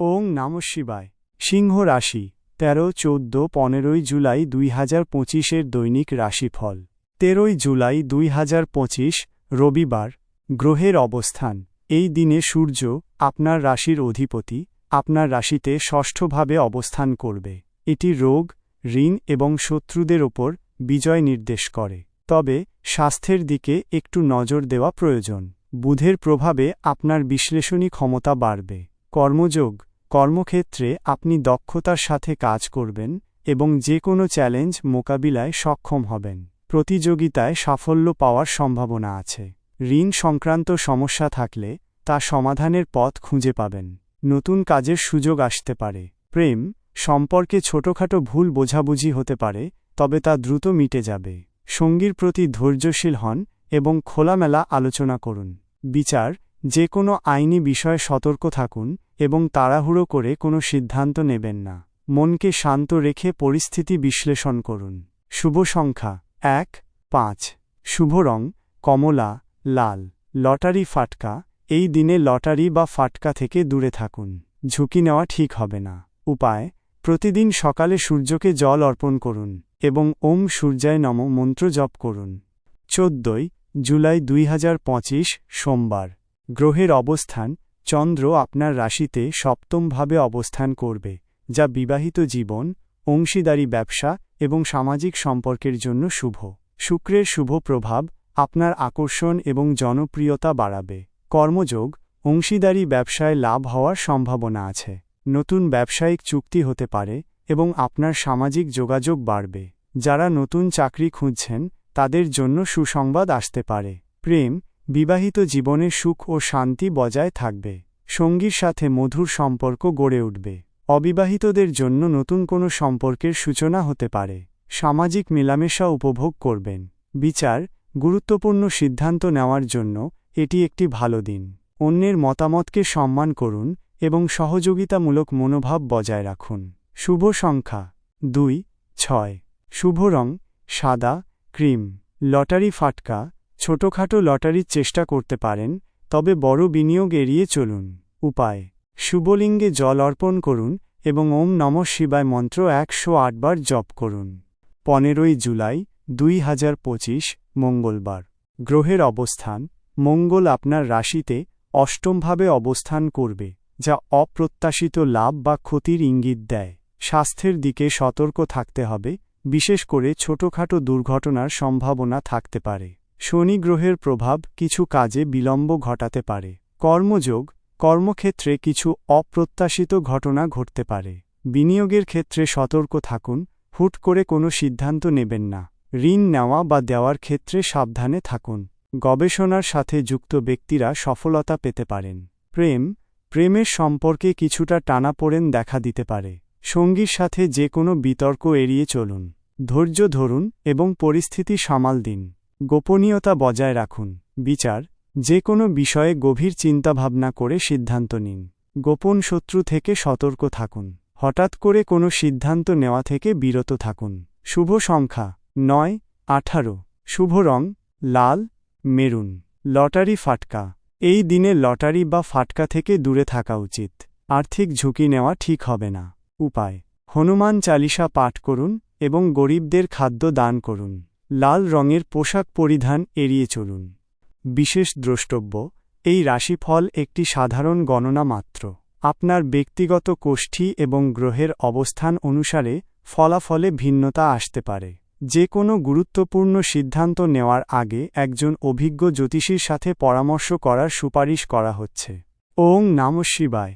ওং নম শিবায়। সিংহ রাশি, তেরো, চোদ্দ, পনেরোই জুলাই দুই হাজার পঁচিশের দৈনিক রাশিফল। তেরোই জুলাই দুই হাজার পঁচিশ, রবিবার, গ্রহের অবস্থান। এই দিনে সূর্য আপনার রাশির অধিপতি, আপনার রাশিতে ষষ্ঠভাবে অবস্থান করবে। এটি রোগ, ঋণ এবং শত্রুদের ওপর বিজয় নির্দেশ করে। তবে স্বাস্থ্যের দিকে একটু নজর দেওয়া প্রয়োজন। বুধের প্রভাবে আপনার বিশ্লেষণী ক্ষমতা বাড়বে। কর্মযোগ কর্মক্ষেত্রে আপনি দক্ষতার সাথে কাজ করবেন এবং যে কোনো চ্যালেঞ্জ মোকাবিলায় সক্ষম হবেন। প্রতিযোগিতায় সাফল্য পাওয়ার সম্ভাবনা আছে। ঋণ সংক্রান্ত সমস্যা থাকলে তা সমাধানের পথ খুঁজে পাবেন। নতুন কাজের সুযোগ আসতে পারে। প্রেম সম্পর্কে ছোটখাটো ভুল বোঝাবুঝি হতে পারে, তবে তা দ্রুত মিটে যাবে। সঙ্গীর প্রতি ধৈর্যশীল হন এবং খোলামেলা আলোচনা করুন। বিচার যে কোনো আইনি বিষয়ে সতর্ক থাকুন এবং তাড়াহুড়ো করে কোনো সিদ্ধান্ত নেবেন না। মনকে শান্ত রেখে পরিস্থিতি বিশ্লেষণ করুন। শুভ সংখ্যা, এক, পাঁচ। শুভ রং, কমলা, লাল। লটারি ফাটকা, এই দিনে লটারি বা ফাটকা থেকে দূরে থাকুন। ঝুঁকি নেওয়া ঠিক হবে না। উপায়, প্রতিদিন সকালে সূর্যকে জল অর্পণ করুন এবং ওম সূর্যায় নম মন্ত্র জপ করুন। চোদ্দই জুলাই দুই হাজার পঁচিশ, সোমবার। গ্রহের অবস্থান, চন্দ্র আপনার রাশিতে সপ্তমভাবে অবস্থান করবে, যা বিবাহিত জীবন, অংশীদারি ব্যবসা এবং সামাজিক সম্পর্কের জন্য শুভ। শুক্রের শুভ প্রভাব আপনার আকর্ষণ এবং জনপ্রিয়তা বাড়াবে। কর্মযোগ, অংশীদারি ব্যবসায় লাভ হওয়ার সম্ভাবনা আছে। নতুন ব্যবসায়িক চুক্তি হতে পারে এবং আপনার সামাজিক যোগাযোগ বাড়বে। যারা নতুন চাকরি খুঁজছেন, তাদের জন্য সুসংবাদ আসতে পারে। প্রেম বিবাহিত জীবনে সুখ ও শান্তি বজায় থাকবে। সঙ্গীর সাথে মধুর সম্পর্ক গড়ে উঠবে। অবিবাহিতদের জন্য নতুন কোনো সম্পর্কের সূচনা হতে পারে। সামাজিক মেলামেশা উপভোগ করবেন। বিচার, গুরুত্বপূর্ণ সিদ্ধান্ত নেওয়ার জন্য এটি একটি ভালো দিন। অন্যের মতামতকে সম্মান করুন এবং সহযোগিতামূলক মনোভাব বজায় রাখুন। শুভ সংখ্যা। দুই, ছয়। শুভ রং, সাদা, ক্রিম। লটারি ফাটকা ছোটখাটো লটারির চেষ্টা করতে পারেন, তবে বড় বিনিয়োগ এড়িয়ে চলুন। উপায়, শুভলিঙ্গে জল অর্পণ করুন এবং ওম নম শিবায় মন্ত্র একশো আটবার জপ করুন। পনেরোই জুলাই, দুই হাজার পঁচিশ, মঙ্গলবার। গ্রহের অবস্থান, মঙ্গল আপনার রাশিতে অষ্টমভাবে অবস্থান করবে, যা অপ্রত্যাশিত লাভ বা ক্ষতির ইঙ্গিত দেয়। স্বাস্থ্যের দিকে সতর্ক থাকতে হবে, বিশেষ করে ছোটখাটো দুর্ঘটনার সম্ভাবনা থাকতে পারে। শনি গ্রহের প্রভাব কিছু কাজে বিলম্ব ঘটাতে পারে। কর্মযোগ, কর্মক্ষেত্রে কিছু অপ্রত্যাশিত ঘটনা ঘটতে পারে। বিনিয়োগের ক্ষেত্রে সতর্ক থাকুন, হুট করে কোনো সিদ্ধান্ত নেবেন না। ঋণ নেওয়া বা দেওয়ার ক্ষেত্রে সাবধানে থাকুন। গবেষণার সাথে যুক্ত ব্যক্তিরা সফলতা পেতে পারেন। প্রেম, প্রেমের সম্পর্কে কিছুটা টানাপোড়েন দেখা দিতে পারে। সঙ্গীর সাথে যে কোনো বিতর্ক এড়িয়ে চলুন। ধৈর্য ধরুন এবং পরিস্থিতি সামাল দিন। গোপনীয়তা বজায় রাখুন। বিচার যে কোনো বিষয়ে গভীর চিন্তাভাবনা করে সিদ্ধান্ত নিন। গোপন শত্রু থেকে সতর্ক থাকুন। হঠাৎ করে কোনো সিদ্ধান্ত নেওয়া থেকে বিরত থাকুন। শুভ সংখ্যা, নয়, আঠারো। শুভ রং, লাল, মেরুন। লটারি ফাটকা। এই দিনে লটারি বা ফাটকা থেকে দূরে থাকা উচিত। আর্থিক ঝুঁকি নেওয়া ঠিক হবে না। উপায়, হনুমান চালিসা পাঠ করুন এবং গরিবদের খাদ্য দান করুন। লাল রঙের পোশাক পরিধান এড়িয়ে চলুন। বিশেষ দ্রষ্টব্য, এই রাশিফল একটি সাধারণ গণনা মাত্র। আপনার ব্যক্তিগত কোষ্ঠী এবং গ্রহের অবস্থান অনুসারে ফলাফলে ভিন্নতা আসতে পারে। যে কোনো গুরুত্বপূর্ণ সিদ্ধান্ত নেওয়ার আগে একজন অভিজ্ঞ জ্যোতিষীর সাথে পরামর্শ করার সুপারিশ করা হচ্ছে। ওং নাম শিবায়।